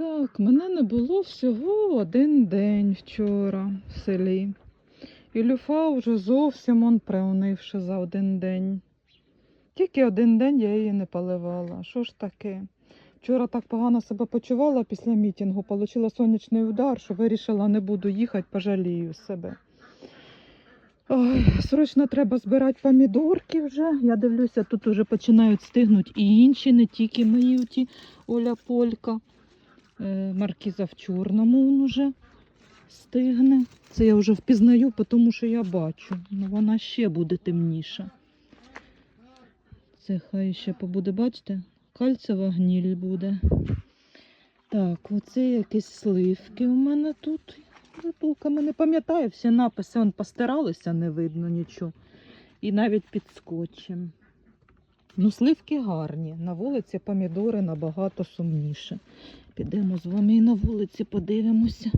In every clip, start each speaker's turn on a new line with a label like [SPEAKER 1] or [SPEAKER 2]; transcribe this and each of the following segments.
[SPEAKER 1] Так, мене не було всього один день вчора в селі. І люфа вже зовсім он приунивши за один день. Тільки один день я її не поливала. Що ж таке? Вчора так погано себе почувала після мітингу, отримала сонячний удар, що вирішила не буду їхати, пожалію себе. Ой, срочно треба збирати помідорки вже. Я дивлюся, тут вже починають стигнути і інші, не тільки мої оті Оля Полька. Е, Маркіза в чорному він уже стигне. Це я вже впізнаю, тому що я бачу. Ну, вона ще буде темніша. Це хай ще побуде, бачите? Кальцева гніль буде. Так, оце якісь сливки у мене тут. Ритулками не пам'ятаю, всі написи он постиралися, не видно нічого. І навіть під скотчем. Ну, сливки гарні. На вулиці помідори набагато сумніше. Підемо з вами і на вулиці подивимося.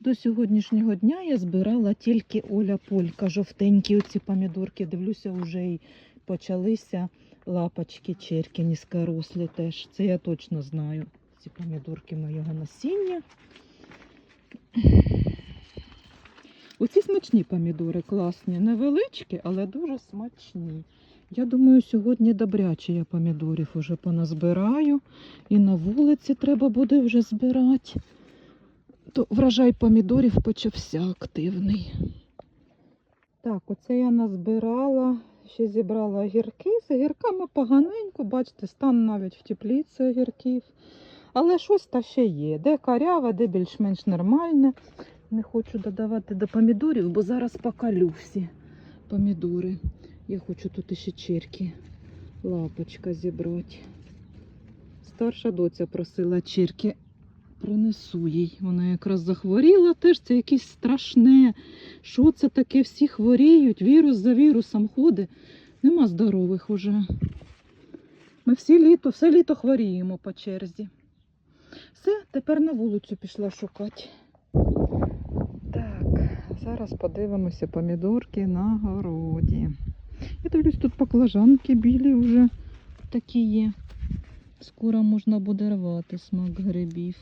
[SPEAKER 1] До сьогоднішнього дня я збирала тільки Оля Полька, жовтенькі оці помідорки. Дивлюся, вже й почалися лапочки черки низькорослі теж. Це я точно знаю. Ці помідорки моєго насіння. Оці смачні помідори класні, невеличкі, але дуже смачні. Я думаю, сьогодні добряче я помідорів уже поназбираю. І на вулиці треба буде вже збирати. То врожай помідорів почався активний. Так, оце я назбирала, ще зібрала огірки. З огірками поганенько, бачите, стан навіть в тепліці огірків. Але щось та ще є. Де каряве, де більш-менш нормальне. Не хочу додавати до помідорів, бо зараз покалю всі помідори. Я хочу тут ще черки, лапочка зібрати. Старша доця просила черки, принесу їй. Вона якраз захворіла теж, це якесь страшне. Що це таке? Всі хворіють, вірус за вірусом ходить. Нема здорових уже. Ми всі літо, все літо хворіємо по черзі. Все, тепер на вулицю пішла шукати. Так, зараз подивимося помідорки на городі. Я дивлюсь, тут баклажанки білі вже такі є. Скоро можна буде рвати смак грибів.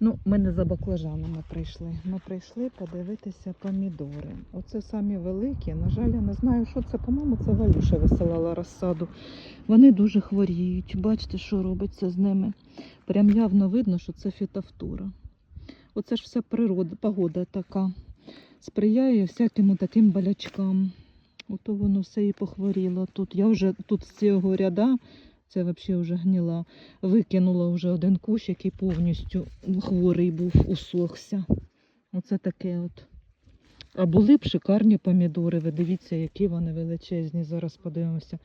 [SPEAKER 1] Ну, ми не за баклажанами прийшли. Ми прийшли подивитися помідори. Оце самі великі. На жаль, я не знаю, що це. По-моєму, це Валюша висилала розсаду. Вони дуже хворіють. Бачите, що робиться з ними. Прям явно видно, що це фітофтора. Оце ж вся природа, погода така. Сприяє всяким таким болячкам. Ото воно все і похворіло. Тут я вже тут з цього ряда, це взагалі вже гніла, викинула вже один кущ, який повністю хворий був, усохся. Оце таке от. А були б шикарні помідори. Ви дивіться, які вони величезні. Зараз подивимося.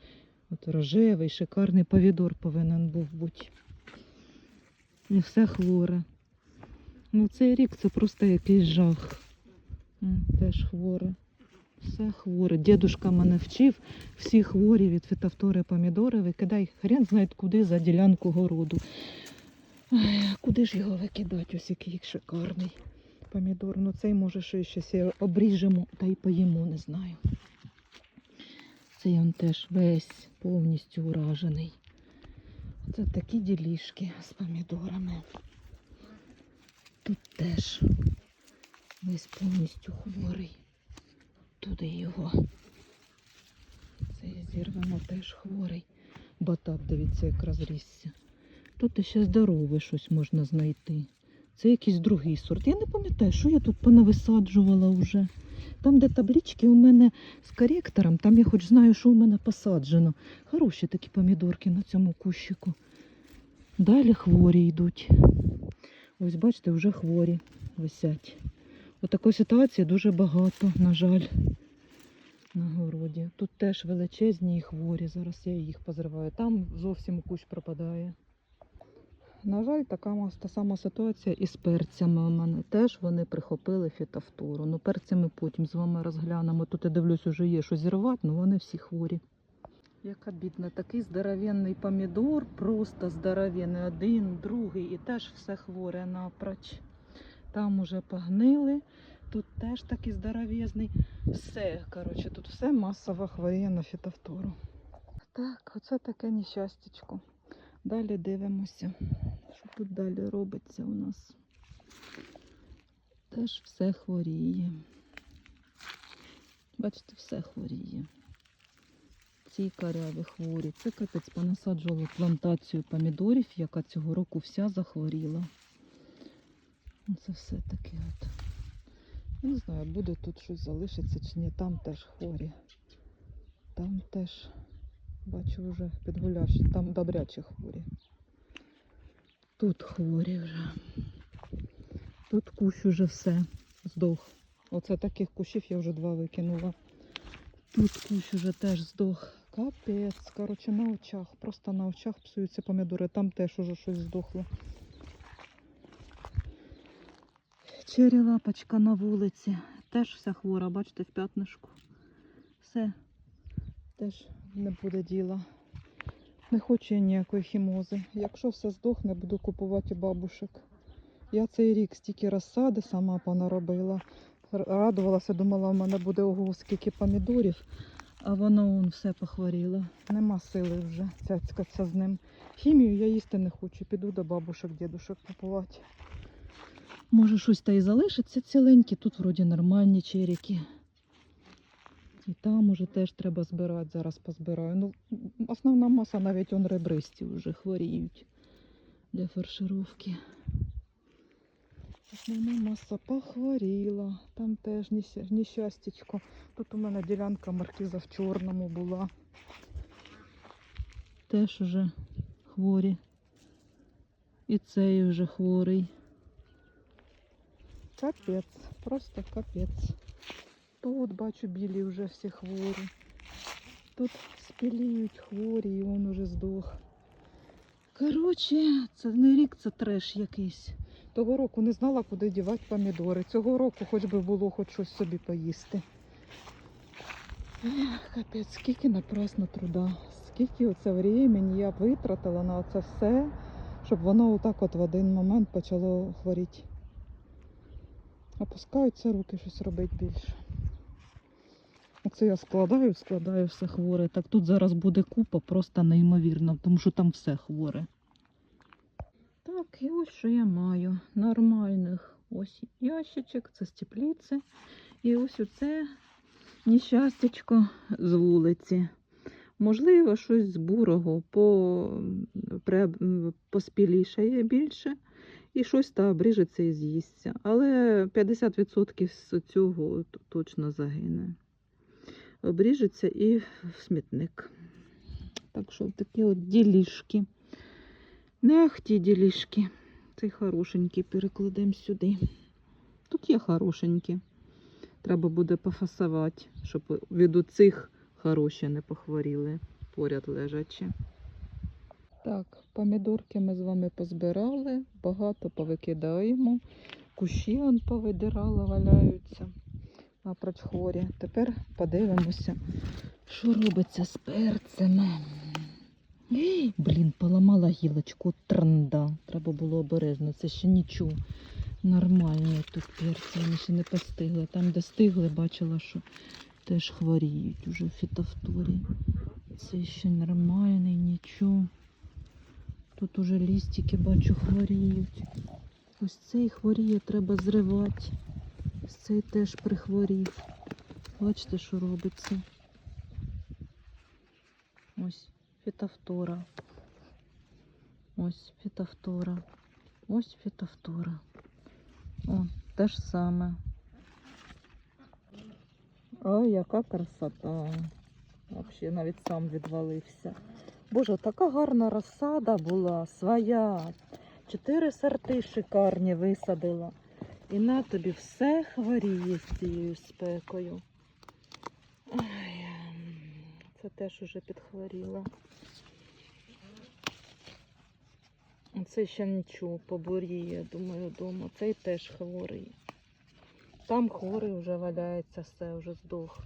[SPEAKER 1] От рожевий, шикарний помідор повинен був бути. І все хворе. Ну, цей рік це просто якийсь жах. Теж хворе. Все хворе. Дідушка мене вчив, всі хворі від фітофтори помідори викидай хрен знає куди за ділянку городу. Ай, куди ж його викидати? Ось який шикарний помідор. Ну цей може ще обріжемо та й поїмо, не знаю. Цей он теж весь повністю уражений. Це такі ділішки з помідорами. Тут теж весь повністю хворий. Туди його. Цей зірвемо теж хворий. Батат, дивіться, як розрісся. Тут ще здорове щось можна знайти. Це якийсь другий сорт. Я не пам'ятаю, що я тут понависаджувала вже. Там, де таблички у мене з коректором, там я хоч знаю, що у мене посаджено. Хороші такі помідорки на цьому кущику. Далі хворі йдуть. Ось бачите, вже хворі висять. Отакої ситуації дуже багато, на жаль, на городі. Тут теж величезні і хворі. Зараз я їх позриваю. Там зовсім кущ пропадає. На жаль, така та сама ситуація і з перцями у мене. Теж вони прихопили фітофтору. Ну, перці ми потім з вами розглянемо. Тут я дивлюсь, уже є що зірвати, але вони всі хворі. Яка бідна, такий здоровенний помідор, просто здоровенний, один, другий, і теж все хворе напроч. Там уже погнили, тут теж такий здоровезний. Все, коротше, тут все масово хворіє на фітофтору. Так, оце таке нещастячко. Далі дивимося, що тут далі робиться у нас. Теж все хворіє. Бачите, все хворіє. Ці каряві хворі. Це капець понасаджували плантацію помідорів, яка цього року вся захворіла. Ну, Це все таке от. Я Не знаю, буде тут щось залишиться чи ні. Там теж хворі. Там теж бачу вже підгулявши. Там добрячі хворі. Тут хворі вже. Тут кущ уже все здох. Оце таких кущів я вже два викинула. Тут кущ уже теж здох. Капець. Коротше, на очах. Просто на очах псуються помідори. Там теж уже щось здохло. Чері лапочка на вулиці. Теж вся хвора, бачите, в п'ятнишку. Все. Теж не буде діла. Не хочу я ніякої хімози. Якщо все здохне, буду купувати бабушек. Я цей рік стільки розсади сама понаробила. Радувалася, думала, в мене буде ого, скільки помідорів, а воно он все похворіло. Нема сили вже цяцькатися з ним. Хімію я їсти не хочу. Піду до бабушек, дідушек купувати. Може, щось та й залишиться ціленьке. Тут вроді нормальні черіки. І там уже теж треба збирати, зараз позбираю. Ну, основна маса навіть он ребристі вже хворіють для фаршировки. Основна маса похворіла. Там теж неща- нещастячко. Тут у мене ділянка маркіза в чорному була. Теж уже хворі. І цей вже хворий. Капець, просто капець. Тут бачу білі вже всі хворі. Тут спіліють хворі, і он уже здох. Коротше, це не рік, це треш якийсь. Того року не знала, куди дівати помідори. Цього року хоч би було хоч щось собі поїсти. Ех, капець, скільки напрасно труда, скільки оце времени я витратила на це все, щоб воно отак от в один момент почало хворіти. Опускаються руки щось робити більше. Оце я складаю, складаю все хворе. Так тут зараз буде купа просто неймовірно, тому що там все хворе. Так, і ось що я маю. Нормальних ось ящичок, це з. І ось оце нещастячко з вулиці. Можливо, щось з бурого по, поспілішає більше, і щось та обріжеться і з'їсться. Але 50% з цього точно загине. Обріжеться і в смітник. Так що такі от ділішки. Не ах ті ділішки. Цей хорошенький перекладемо сюди. Тут є хорошенькі. Треба буде пофасувати, щоб від оцих хороші не похворіли поряд лежачі. Так, помідорки ми з вами позбирали, багато повикидаємо. Кущі он повидирала, валяються напроч хворі. Тепер подивимося, що робиться з перцями. Блін, поламала гілочку транда. Треба було обережно. Це ще нічого. Нормальні тут перці, вони ще не постигли. Там, де стигли, бачила, що теж хворіють уже в фітофторі. Це ще нормальний, нічого. Тут уже лістики, бачу, хворіють. Ось цей хворіє, треба зривати. Ось цей теж прихворів. Бачите, що робиться. Ось фітофтора. Ось фітофтора. Ось фітофтора. О, те ж саме. Ой, яка красота. Взагалі навіть сам відвалився. Боже, така гарна розсада була, своя. Чотири сорти шикарні висадила. І на тобі все хворіє з цією спекою. Ой, це теж уже підхворіло. Це ще нічого, побуріє, думаю, вдома. Цей теж хворий. Там хворий вже валяється, все, вже здох.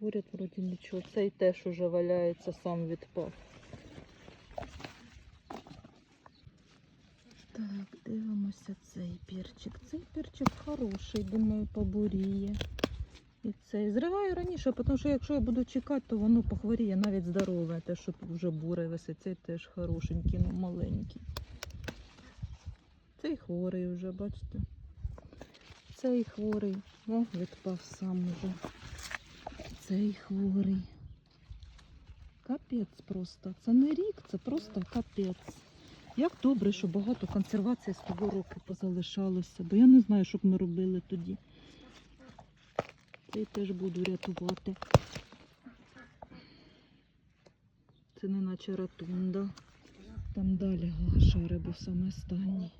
[SPEAKER 1] Поряд вроді нічого. Цей теж уже валяється, сам відпав. Так, дивимося цей перчик. Цей перчик хороший, думаю, побуріє. І це і зриваю раніше, тому що якщо я буду чекати, то воно похворіє навіть здорове, те, що вже буре висить, цей теж хорошенький, ну маленький. Цей хворий вже, бачите. Цей хворий. О, відпав сам уже. Цей хворий. Капець просто. Це не рік, це просто капець. Як добре, що багато консервації з того року позалишалося, бо я не знаю, що б ми робили тоді. Цей теж буду рятувати. Це не наче ратунда. Там далі шари був саме останній.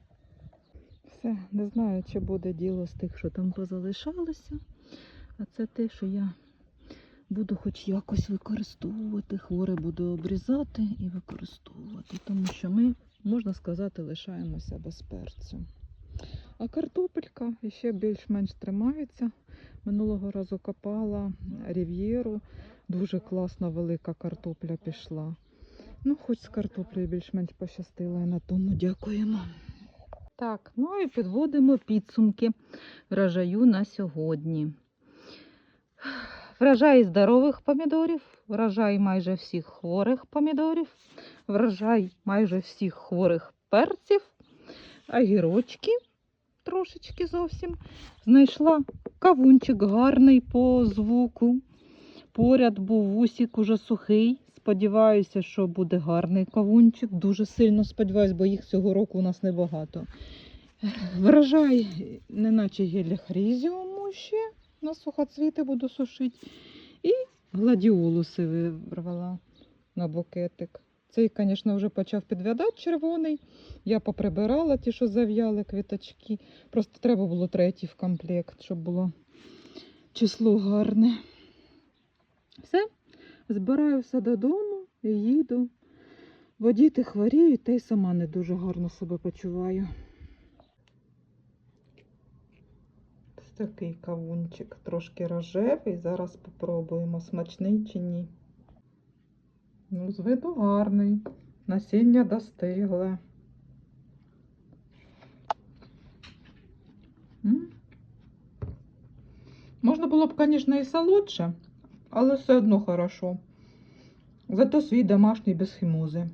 [SPEAKER 1] Все, не знаю, чи буде діло з тих, що там позалишалося. А це те, що я буду хоч якось використовувати. Хворе буду обрізати і використовувати, тому що ми, можна сказати, лишаємося без перцю. А картопелька ще більш-менш тримається. Минулого разу копала рів'єру. Дуже класна велика картопля пішла. Ну, хоч з картоплею більш-менш пощастило, і на тому дякуємо. Так, ну і підводимо підсумки врожаю на сьогодні. Врожай здорових помідорів, врожай майже всіх хворих помідорів, врожай майже всіх хворих перців, огірочки трошечки зовсім. Знайшла кавунчик гарний по звуку. Поряд був вусік уже сухий. Сподіваюся, що буде гарний кавунчик. Дуже сильно сподіваюся, бо їх цього року у нас небагато. Врожай, неначе геліхрізіуму ще на сухоцвіти буду сушити. І гладіолуси вирвала на букетик. Цей, звісно, вже почав підвядати червоний. Я поприбирала ті, що зав'яли квіточки. Просто треба було третій в комплект, щоб було число гарне. Все, збираю все додому і їду. Бо діти хворіють, та й сама не дуже гарно себе почуваю. Такий кавунчик, трошки рожевий. Зараз попробуємо, смачний чи ні. Ну, з виду гарний. Насіння достигле. М? Можна було б, звісно, і солодше, але все одно хорошо. Зато свій домашній без хімози.